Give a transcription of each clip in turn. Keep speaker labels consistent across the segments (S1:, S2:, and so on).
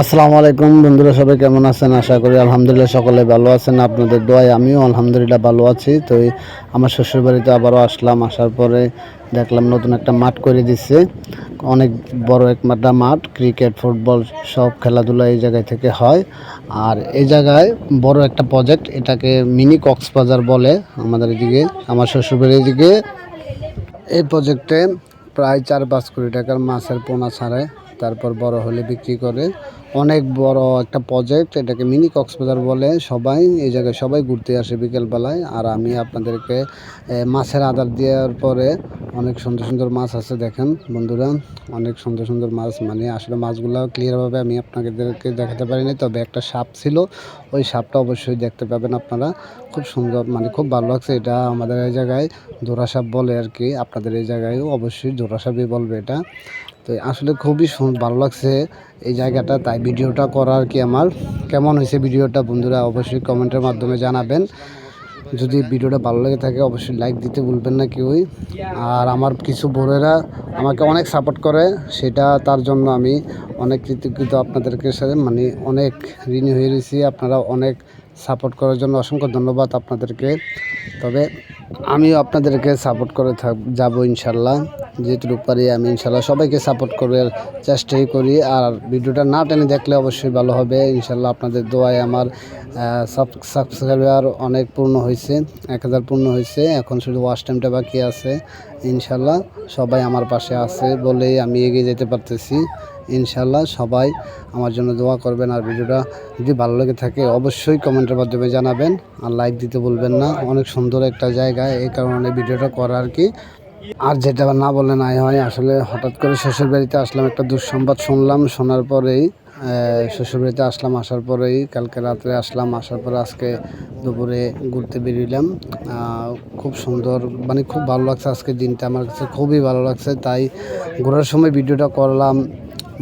S1: আসসালামু আলাইকুম বন্ধুরা, সবাই কেমন আছেন? আশা করি আলহামদুলিল্লাহ সকলে ভালো আছেন। আপনাদের দোয়ায় আমিও আলহামদুলিল্লাহ ভালো আছি। তো আমার শ্বশুরবাড়িতে আবারও আসলাম। আসার পরে দেখলাম নতুন একটা মাঠ করে দিচ্ছে অনেক বড় একটা মাঠ ক্রিকেট, ফুটবল সব খেলাধুলা এই জায়গায় থেকে হয়। আর এই জায়গায় বড় একটা প্রজেক্ট এটাকে মিনি কক্সবাজার বলে আমাদের এদিকে, আমার শ্বশুরবাড়ির এদিকে। এই প্রজেক্টে প্রায় চার পাঁচ কোটি টাকার মাছের পোনা ছাড়ে। তারপর বড় হলে বিক্রি করে। অনেক বড় একটা প্রজেক্ট এটাকে মিনি কক্সবাজার বলে সবাই, এই জায়গায় সবাই ঘুরতে আসে বিকেলবেলায়। আর আমি আপনাদেরকে মাছের আদার দেওয়ার পরে অনেক সুন্দর সুন্দর মাছ আছে দেখেন বন্ধুরা। অনেক সুন্দর সুন্দর মাছ মানে আসলে মাছগুলো ক্লিয়ারভাবে আমি আপনাদেরকে দেখাতে পারিনি, তবে একটা সাপ ছিল। ওই সাপটা অবশ্যই দেখতে পাবেন আপনারা। খুব সুন্দর মানে খুব ভালো লাগছে। এটা আমাদের এই জায়গায় জোড়া সাপ বলে আর কি। আপনাদের এই জায়গায় অবশ্যই জোড়া সাপই বলবে এটা। তো আসলে খুবই ভালো লাগছে এই জায়গাটা, তাই ভিডিওটা করার কি আমার, কেমন হয়েছে ভিডিওটা বন্ধুরা অবশ্যই কমেন্টের মাধ্যমে জানাবেন। যদি ভিডিওটা ভালো লেগে থাকে অবশ্যই লাইক দিতে ভুলবেন না কেউই। আর আমার কিছু বোনেরা আমাকে অনেক সাপোর্ট করে, সেটা তার জন্য আমি অনেক কৃতজ্ঞতা আপনাদেরকে সাথে মানে অনেক ঋণী হয়ে রয়েছি। আপনারা অনেক সাপোর্ট করার জন্য অসংখ্য ধন্যবাদ আপনাদেরকে। তবে আমিও আপনাদেরকে সাপোর্ট করে থাক, যাব ইনশাল্লাহ। যেটুকু পারি আমি ইনশাল্লাহ সবাইকে সাপোর্ট করার চেষ্টাই করি। আর ভিডিওটা না টেনে দেখলে অবশ্যই ভালো হবে। ইনশাল্লাহ আপনাদের দোয়ায় আমার সাবস্ক্রাইবার অনেক পূর্ণ হয়েছে, এক হাজার পূর্ণ হয়েছে। এখন শুধু ওয়াশ টাইমটা বাকি আছে। ইনশাল্লাহ সবাই আমার পাশে আছে বলেই আমি এগিয়ে যেতে পারতেছি। ইনশাল্লাহ সবাই আমার জন্য দোয়া করবেন। আর ভিডিওটা যদি ভালো লেগে থাকে অবশ্যই কমেন্টের মাধ্যমে জানাবেন। আর লাইক দিতে বলবেন না। অনেক সুন্দর একটা জায়গা। এই কারণে ভিডিওটা করা আর কি আর যেটা না বলে নাই হয়, আসলে হঠাৎ করে শ্বশুর বাড়িতে আসলাম, একটা দুঃসংবাদ শুনলাম, শোনার পরেই শ্বশুর বাড়িতে আসলাম, আসার পরেই, কালকে রাত্রে আসলাম, আসার পরে আজকে দুপুরে ঘুরতে বেরিয়েলাম খুব সুন্দর মানে খুব ভালো লাগছে আজকে দিনটা, আমার কাছে খুবই ভালো লাগছে, তাই ঘোরার সময় ভিডিওটা করলাম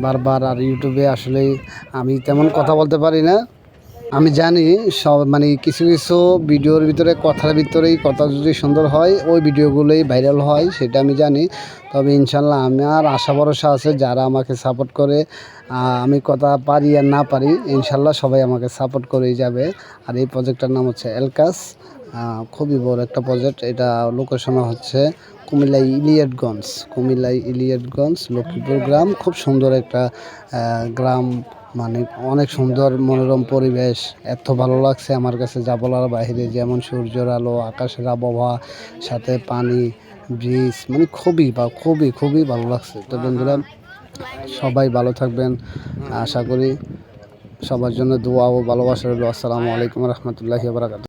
S1: বারবার, আর ইউটিউবে আসলেই আমি তেমন কথা বলতে পারি না। আমি জানি সব মানে কিছু কিছু ভিডিওর ভিতরে, কথার ভিতরেই কথা যদি সুন্দর হয়, ওই ভিডিওগুলোই ভাইরাল হয়, সেটা আমি জানি। তবে ইনশাল্লাহ আমার আশা ভরসা আছে, যারা আমাকে সাপোর্ট করে আমি কথা পারি আর না পারি, ইনশাল্লাহ সবাই আমাকে সাপোর্ট করেই যাবে। আর এই প্রজেক্টটার নাম হচ্ছে এলকাস খুবই বড় একটা প্রজেক্ট এটা লোকেশন হচ্ছে কুমিল্লা ইলিয়টগঞ্জ কুমিল্লা ইলিয়টগঞ্জ, লক্ষ্মীপুর গ্রাম, খুব সুন্দর একটা গ্রাম। মানে অনেক সুন্দর মনোরম পরিবেশ, এত ভালো লাগছে আমার কাছে যা বলার বাইরে, যেমন সূর্যের আলো, আকাশের আবহাওয়া, সাথে পানি ব্রিজ মানে খুবই বা খুবই খুবই ভালো লাগছে। তো বন্ধুরা, সবাই ভালো থাকবেন। আশা করি সবার জন্য দোয়া ও ভালোবাসা রইল। আসসালামু আলাইকুম রহমতুল্লাহি বারাকাত